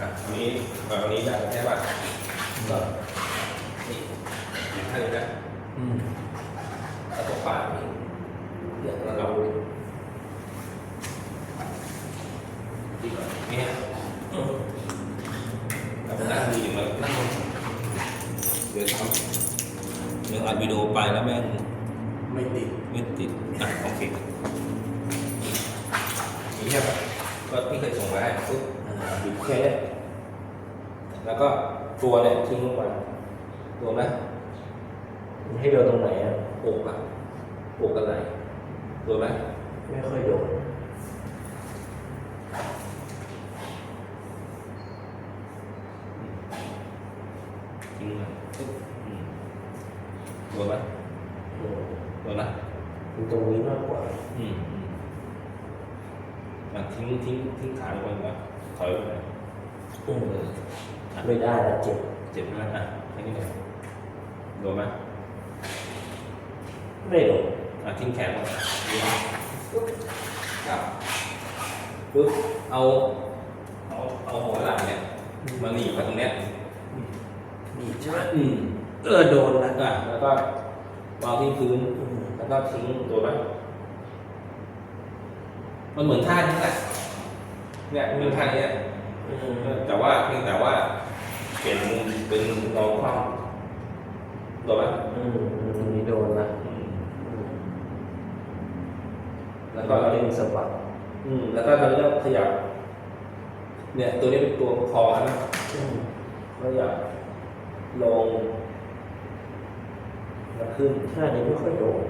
อะอันนี้แบบอันนี้ได้แค่ว่าก็นี่อย่างท่านเลยนะอืมแล้วก็ปาดนี่เดี๋ยวเราดีกว่าเนี่ยเรานั่งดีมานั่งเดี๋ยวทำเดี๋ยวอัดวิดีโอไปแล้วแม่งไม่ติดไม่ติดอะโอเคนี่ใช่ปะก็พี่เคยส่งมาให้ปุ๊บอ่า บิดแค่เนี้ยแล้วก็ตัวเนี่ยทิ้งลงไปรวมไหมให้โดนตรงไหนอะอกอะอกกันไหนรวมไหมไม่ค่อยโดนทิ้งเลยปุ๊บอืมรวมไหมอืมรวมนะเป็นตรงนี้มากกว่า อืมอืมอะทิ้งทิ้งทิ้งขาลงไปก่อน ถอยไปหน่อยอืมเอออะไม่ได้แล้วเจ็บเจ็บมากอะแค่นี้เลยรวมไหมไม่โดนอะทิ้งแขนลงปุ๊บครับปุ๊บเอาเอาเอาหัวหลังเนี่ยมาหนีบไปตรงเนี้ยนี่ใช่ไหมอืมเออโดนนะอะแล้วก็วางที่พื้นอืมแล้วก็ทิ้งตัวไว้มันเหมือนท่านี้แหละ เนี่ยมันเป็นท่านี้อืมแต่ว่าเพียงแต่ว่าเปลี่ยนมุมเป็นนอนคว่ำตัวไหมอืมตรงนี้โดนนะอืมอืมแล้วก็ก็ดึงสะบัดอืมแล้วก็ตอนนี้ก็ขยับ เนี่ย ตัวนี้เป็นตัวประคองนะอืมขยับลงแล้วขึ้นท่านี้ไม่ค่อยโดน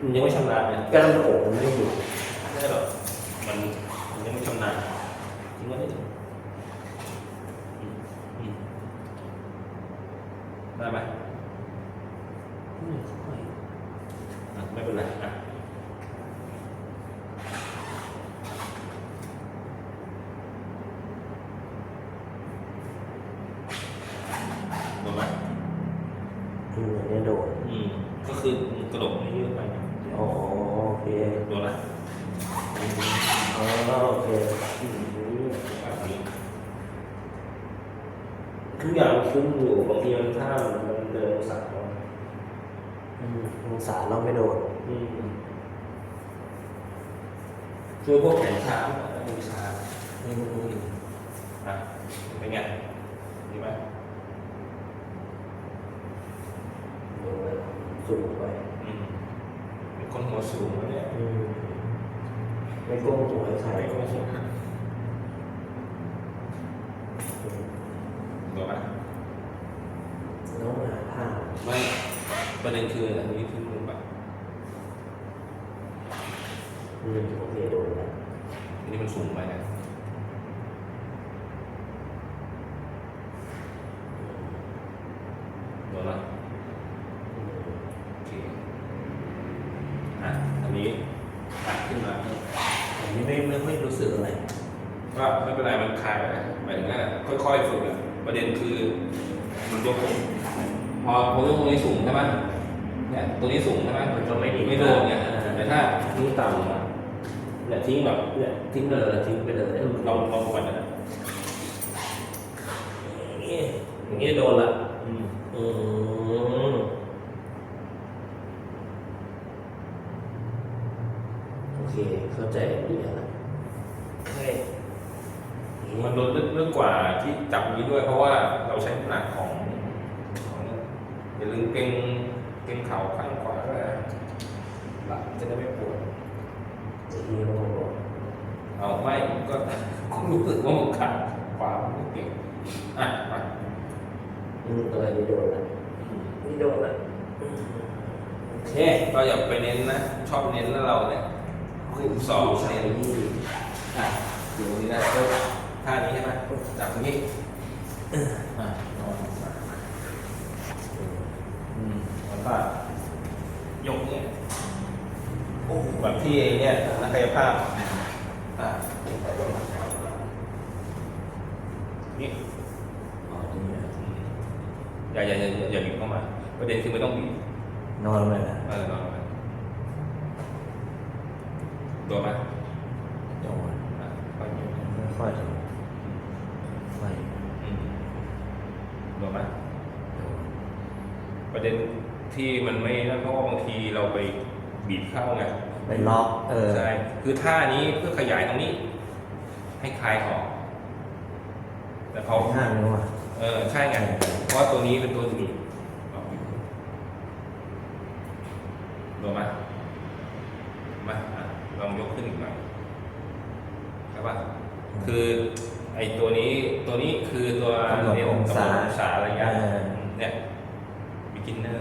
มันยังไม่ชำนาญเนี่ยกล้ามอกมันไม่อยู่ไม่ใช่หรอกมัน มันยังไม่ชำนาญจริงก็ได้อืมอืมได้ไหม ไม่ค่อย อะไม่เป็นไรอะโดนไหม อืมอันนี้โดน อืมก็คือกระดกไม่เยอะไปนะ อ๋อโอเค โดนไหม อืมอ๋อโอเค อืมแบบนี้ ทุกอย่างมันคุ้มอยู่บางทีมันท่ามันเดินสั่งเราอืมองศาเราไม่โดนอืมช่วยพวกแขนช้ามือช้าอืมอืมอะเป็นไงดีไหมโดนเลยสูงไปอืมเป็นคนหัวสูงนะเนี่ยอืมไม่ก้มตัวให้ใครไม่ก็สูงอื ถูกไหมน้องหาผ้าไม่ประเด็นคืออันนี้คือมุมแบบอืมโอเคโดนแล้วอันนี้มันสูงไปนะโดนไหมอืมโอเคอะอันนี้อะขึ้นมาอันนี้ไม่ไม่ไม่รู้สึกอะไรก็ไม่เป็นไรมันคลายไปหมายถึงว่าค่อยๆฝึกอะ ประเด็นคือมันยกตรงพอพอยกตรงนี้สูงใช่ไหมเนี่ยตัวนี้สูงใช่ไหมมันก็ไม่ดีไม่โดนเนี่ยแต่ถ้าทิ้งต่ำอะเนี่ยทิ้งแบบเนี่ยทิ้งเอเลยอทิ้งไปเลยลองลองก่อนนะอย่างนี้อย่างนี้โดนละอืมอืมโอเคเข้าใจดีแล้วโอเค มันลดลึกลึกกว่าที่จับนี้ด้วย เพราะว่าเราใช้น้ำหนักของของอย่าลืมเกร็งเกร็งเข่าข้างขวาด้วยนะหลังจะได้ไม่ปวดทีมันก็บอกเอาไม่ก็คุณรู้สึกว่ามันขัดขวามันไม่เก่งอะมาอืมตัวนี้โดนละนี่โดนละอืมโอเคก็อย่าไปเน้นนะ ชอบเน้นแล้วเราเนี่ยคูณสองใช่เน้นนี่อะอยู่ตรงนี้นะก็ ท่านี้ใช่ไหมจับตรงนี้อะนอนมาอืมแล้วก็ยกเนี่ยโอ้แบบที่ไอ้เนี่ยนักกายภาพอะนี่อ๋อตรงนี้อย่าอย่าอย่าอย่าบีบเข้ามา ประเด็นคือไม่ต้องบีบนอนเลยนะ เออนอนไปโดนไหม โดน อะค่อยบีบ ไม่ค่อยโดน โถูกไหม ประเด็นที่มันไม่นั่นเพราะว่าบางทีเราไปบีบเข้าไงไปล็อกเออใช่คือท่านี้เพื่อขยายตรงนี้ ให้คลายออกแต่เขาห้างนี่ว่ะเออใช่ไงเพราะว่าตัวนี้เป็นตัวหนีบดูไหมมาอะลองยกขึ้นอีกหน่อยใช่ปะคือไอตัวนี้ตัวนี้คือตัวกำหนดเยองศากำหนดองศาระยะ เออ เนี่ย beginner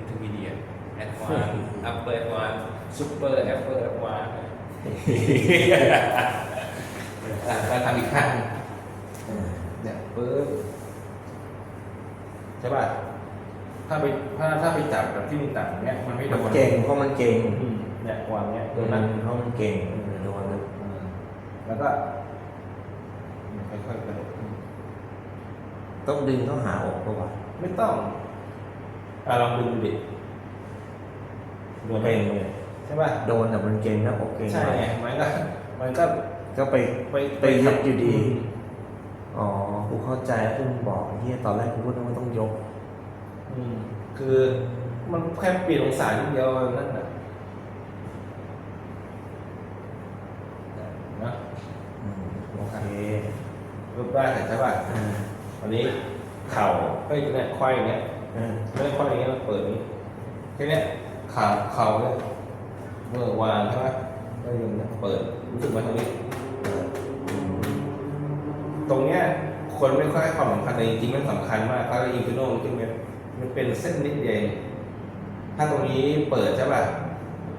intermediate advanced upper advanced super upper advanced อะมาทำอีกขั้นเออเนี่ยปึ๊บใช่ป่ะถ้าไปถ้าถ้าไปจับแบบที่มันตัดเนี้ยมันไม่โดมันนเก่งเพราะมันเก่งอืมเนี่ยวางเนี้ยเอโดอนมัมันนเพราะมันเก่งเออโดนมันอืมแล้วก็ค่อยๆกระโดดขึ้นต้องดึงเข้าหาอกปะวะไม่ต้องอะลองดูดิ โดนเก่งเลย ใช่ป่ะโดนแต่มันเก่งนะอกเก่งใช่ไงมันก็มันก็ก็ไปไปไปยึดอยู่ดี อ๋อกูเข้าใจแล้วที่มึงบอกไอ้ที่ตอนแรกกูพูดว่าต้องยก อืม คือมันแค่เปลี่ยนองศานิดเดียวนั่นแหละนะอืมโอเครูปได้เห็นใช่ป่ะอ่าวันนี้เข่าเฮ้ยเนี่ยควายอย่างเงี้ยอ่าไม่ได้ควายอย่างเงี้ยเราเปิดนี้แค่เนี้ยขาเข่าเนี่ย เมื่อวางใช่ไหมก็ยังเนี้ยเปิดรู้สึกไหมตรงนี้ตรงเนี้ยคนไม่ค่อยให้ความสำคัญแต่จริงๆมันสำคัญมากเพราอินฟิโนมันเป็นมันเป็นเส้นนิดเดียวถ้าตรงนี้เปิดใช่ป่ะ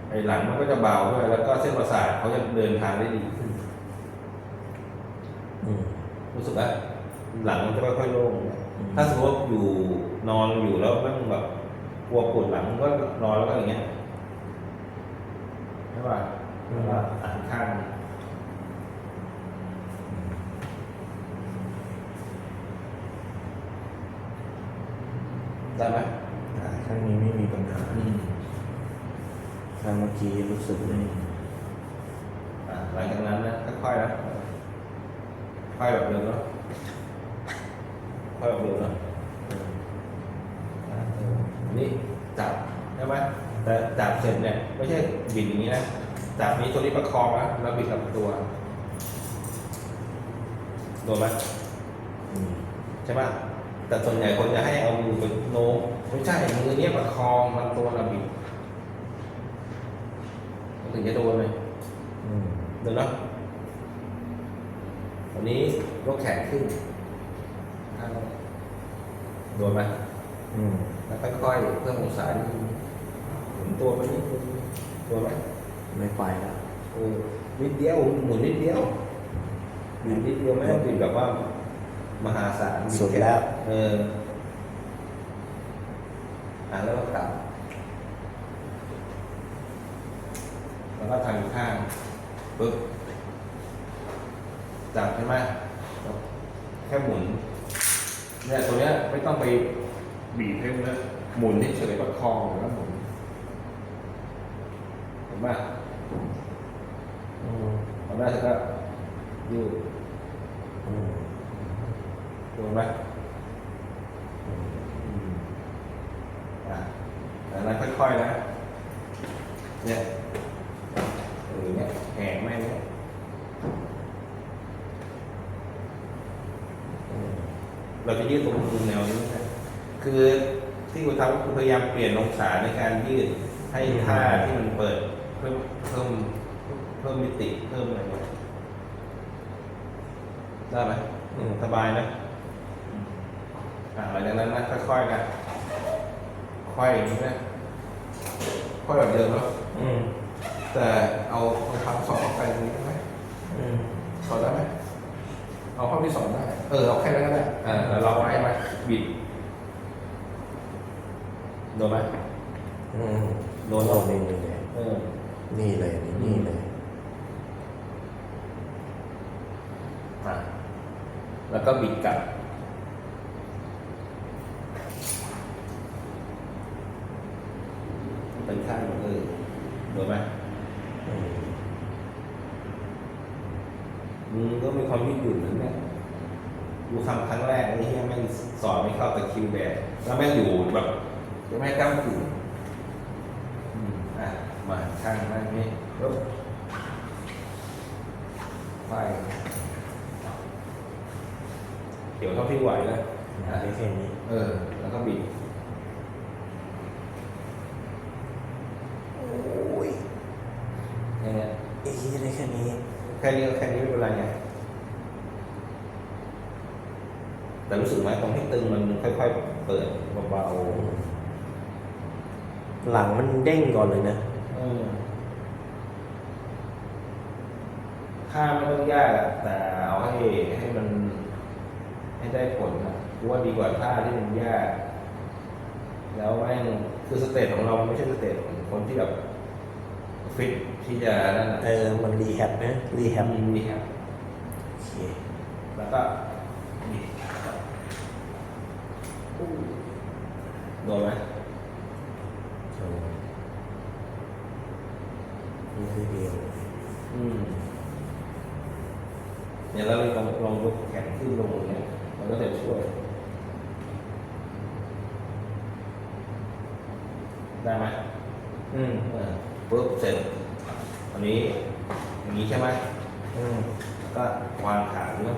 ไอ้หลังมันก็จะเบาด้วยแล้วก็เส้นประสาทเขาจะเดินทางได้ดีขึ้นรู้สึกว่าหลังมันจะค่อยๆโล่งถ้าสมมติอยู่นอนอยู่แล้วมันแบบกลัวปวดหลังก็นอนแล้วก็อย่างเงี้ย ใช่ป่ะแล้วก็อ่านข้างได้ไหมข้างนี้ไม่มีปัญหาข้างเมื่อกี้รู้สึกไม่หลังจากนั้นนะค่อยๆนะค่อยแบบเดิมเนาะค่อยแบบเดิมเนาะนนี้จับใช่ไหม แต่จับเสร็จเนี่ยไม่ใช่บิดอย่างนี้นะจับนี้ตัวนี้ประคองนะแล้วบิดกับตัวโดนไหมอืมใช่ไหมแต่ส่วนใหญ่คนจะให้เอามือไปโน้มไม่ใช่มือเนี้ยประคองมันตัวเราบิดมันถึงจะโดนเลยอืมเดี๋ยวนะวันนี้ยกแขนขึ้นข้างโดนไหมอืมแล้วค่อยๆเพิ่มองศานิดนึงหมุ นตัวไปนิดนึงโดนไหมไม่ไปแล้วเออนิดเดียวหมุนนิดเดียวหมุนนิดเดียวไม่ต้องบิดแบบว่า มหาศาลสุดแล้วเอออะแล้วก็กลับแล้วก็ทางอีกข้างปึ๊บจับใช่ไหมแค่หมุนเนี่ยตัวเนี้ยไม่ต้องไปบีบให้มันนะหมุนเฉยๆประคองแล้วหมุนเห็นไหมทำได้เสร็จก็ยืดดูไหมอืมอะจากนั้นค่อยๆนะ เนี่ยเออเนี่ยแหงแม่เนี่ยเราจะยืดตรงมุมแนวนี้นะคือที่กูทำก็คือพยายามเปลี่ยนองศาในการยืดให้ท่าที่มันเปิด เพิ่มเพิ่มเพิ่มมิติเพิ่มอะไรเงี้ยได้ไหมอืมสบายนะอ่าหลังจากนั้นนะค่อยๆนะค่อยอย่างนี้นะค่อยแบบเดิมเนาะอืมแต่เอาเอาคำสอนออกไปตรงนี้ได้ไหมอืมสอนได้ไหมเอาข้อที่สอนได้ เออเอาแค่นั้นก็ได้อ่าแล้วเราไว้ไหมบิดโดนไหมอืมโดนโดเรานนี่เลยเออ นี่เลยนี่นี่เลยอะแล้วก็บิดกลับเป็นข้างเออโดนไหมอืมมึงก็มีความยืดหยุ่นนะเนี่ยกูทำครั้งแรกไอ้เหี้ยแม่งสอนไม่เข้าตะคริวแบบแล้วแม่งอยู่แบบยังไม่กล้าถึงอืมอะมา ข้างนั่นนี่ปุ๊บไฟเขียวเท่าที่ไหวนะได้แค่นี้ เออ แล้วก็บีบโอ้ยแค่เนี้ยไอ้เหี้ยได้แค่นี้ แค่นี้ก็แค่นี้ไม่เป็นไรไงแต่รู้สึกไหมตรงที่ตึงมันค่อย ๆ เปิดเบาหลังมันเด้งก่อนเลยนะๆ เออค่าไม่ต้องยากอะแต่เอาให้ให้มัน ให้ได้ผลนะกูว่าดีกว่าท่าที่มันยาก แล้วแม่งคือสเตจของเราไม่ใช่สเตจของคนที่แบบฟิตที่จะนั่นน่ะเออ มันรีแฮบนะรีแฮบมีมีครับโอเคแล้วก็นี่โดนไหม โอ้ นี่คือเดียวอืมเนี่ยเราลองลองยกแขนขึ้นลงเนี่ยมันก็จะช่วย ได้ไหมอืมเออปุ๊บเสร็จอันนี้อย่างนี้ใช่ไหมอืมแล้วก็วางขาเนื้อ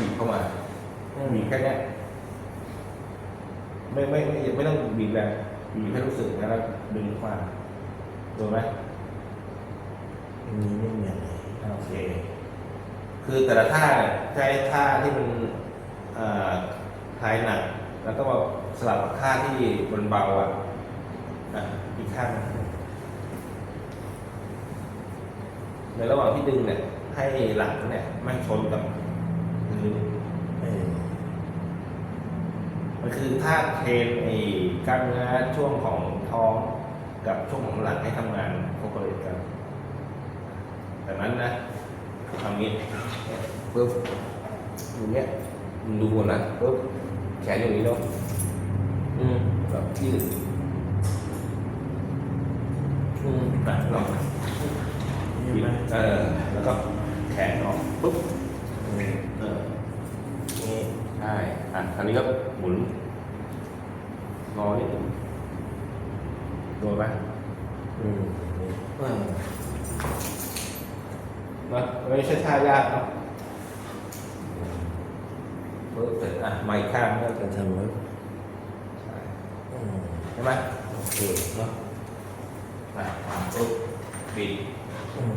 บีบเข้ามาบีบแค่เนี้ยไม่ไม่ไม่ไม่ต้องบีบแรงบีบให้รู้สึกนะแล้วดึงเข้ามาโดนไหม อันนี้ไม่เหมือนเลยโอเค คือแต่ละท่าเนี่ยใช้ท่าที่มันเอ่อคลายหนัก แล้วก็มาสลับกับท่าที่มันเบาอะอะอีกข้างหนึ่งในระหว่างที่ดึงเนี่ย ให้หลังเนี่ยไม่ชนกับพื้นเออมันคือท่าเทรนไอ้กล้ามเนื้อช่วงของท้องกับช่วงของหลังให้ทำงานโคเปเรตกัน แต่นั้นนะทำนี้ปึ๊บอยู่เนี้ยมึงดูนะปึ๊บแขนอยู่นี้เนาะอืมแบบยืดอืมแบบลองยืดบิดไหมเออแล้วก็แขนออกปึ๊บ อืม เออ นี่ ใช่อะคราวนี้ก็หมุนงอนิดนึงโดนไหม อืมนี่ เออ ไม่ใช่ท่ายากเนะเพิ่มเสร็จอะมาอีกข้างก็จะทำแล้วใช่อืมใช่ไหมโอเคเนาะมาปุ๊บบีบอืม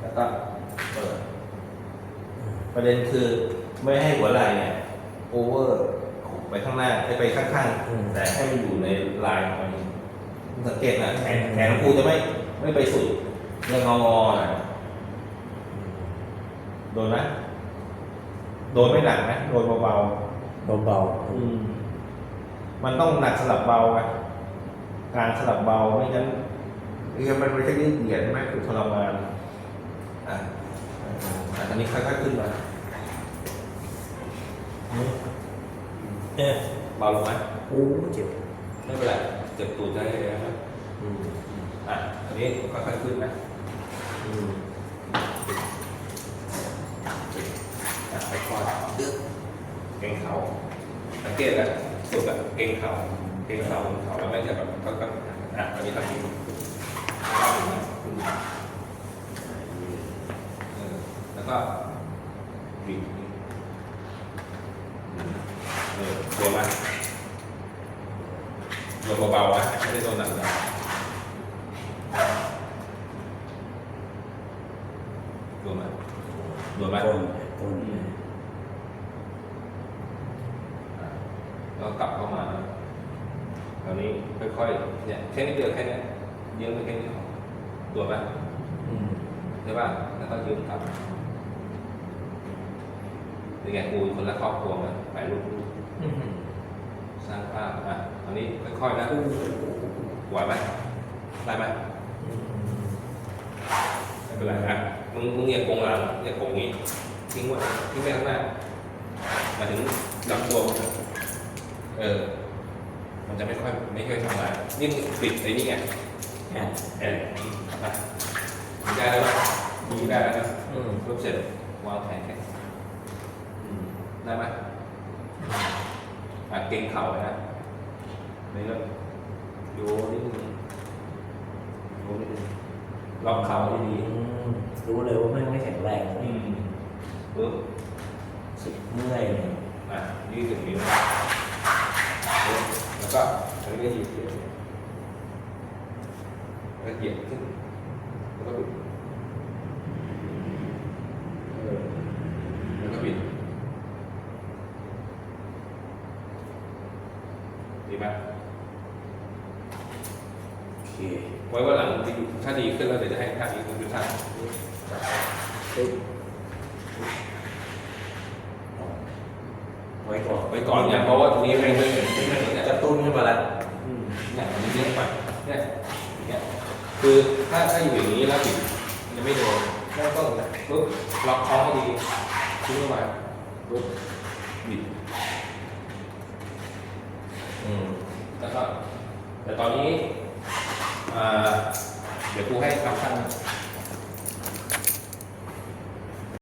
แล้วก็เปิดประเด็นคือไม่ให้หัวไหล่เนี่ยโอเวอร์ไปข้างหน้าไปไปข้างๆแต่ให้มันอยู่ในลายของมันสังเกตนะแขนแขนของครูจะไม่ไม่ไปสุดยังงองอๆนะ โดนไหมโดนไม่หนักนะโดนเบาเบาๆอืมมันต้องหนักสลับเบาไงกลางสลับเบาไม่งั้นเรียนมันไม่ใช่ยืดเหยียดใช่ไหมคือทรมานอะอะอันนี้ค่อยๆขึ้นมาๆนี่เอ๊ะเบาลงไหมโอ้เจ็บไม่เป็นไรเจ็บตูดได้เลยนะครับอืมอะอันนี้ค่อยๆขึ้นนะอืม อะค่อยๆดึกเก่งเขาสังเกตแล้วสุดแบบเก่งเขาเก่งเขาเขาแล้วไม่ใช่แบบก็ก็อะอันนี้ทำดีแล้วก็บีบเออโดนไหมโดนเบาๆนะไม่ได้โดนหนักนะโดนไหมโดนไหมต้นต้น แล้วกลับเข้ามาคราวนี้ค่อยๆเนี่ยแค่นี้เดียวแค่นี้ยเยื้องไปแค่นี้พอตัวไหมใช่ป่ะแล้วก็ยืมกลับนี่ไงกูคนละครอบครัวกันไปลูกๆสร้างภาพอะอันนี้ค่อยๆนะไหวไหมได้ไหมไม่เป็นไรอะมึงมึงอย่าโกงหลังอย่าโกงนี้ทิ้งไว้ทิ้งไว้ข้างหน้ามาถึงกับตัวมึงอะ เออ มันจะไม่ค่อยไม่ค่อยทำงานนี่มึงปิดไอ้นี่ไงแอนเออนะมีได้แล้วนะมีได้แล้วนะอืมรูปเสร็จวางแผนแค่อืมได้ไหมออะเก่งเข่าไว้นะนี่ก็โยนนิดนึงโยนนิดนึงล็อกเข่าให้ดีอืมรู้เลยว่าไม่ไม่แข็งแรงอืมปึ๊บสุดเมื่อยเลยอะยืดถึงนิ้วปึ๊บแล้ว ก็อันนี้ก็เหยียดเหยียล้วก็เหยียดขึ้นแล้วก็บิดแล้วก็บิดดีไหมโอเคไว้ว่าหลังดีถ้าดีขึ้นแล้วเดี๋ยวจะให้ท่านอีกคุณดูท่าน ไว้ก่อนไว้ก่อนเนี่ยเพราะว่าตรงนี้ไม่ไม่ไม่ไม่ไม่เนี่ยกระตุ้นขึ้นมาแล้วอืมเนี่ยมันเยอะไปเนี่ยอย่างเงี้ยคือถ้าถ้าอยู่อย่างนี้แล้วบิดมันจะไม่โดนแม่ต้องปุ๊บล็อกท้องให้ดีทิ้งเข้ามาปุ๊บบิดอืมแล้วก็แต่ตอนนี้อ่าเดี๋ยวครูให้ทำขั้น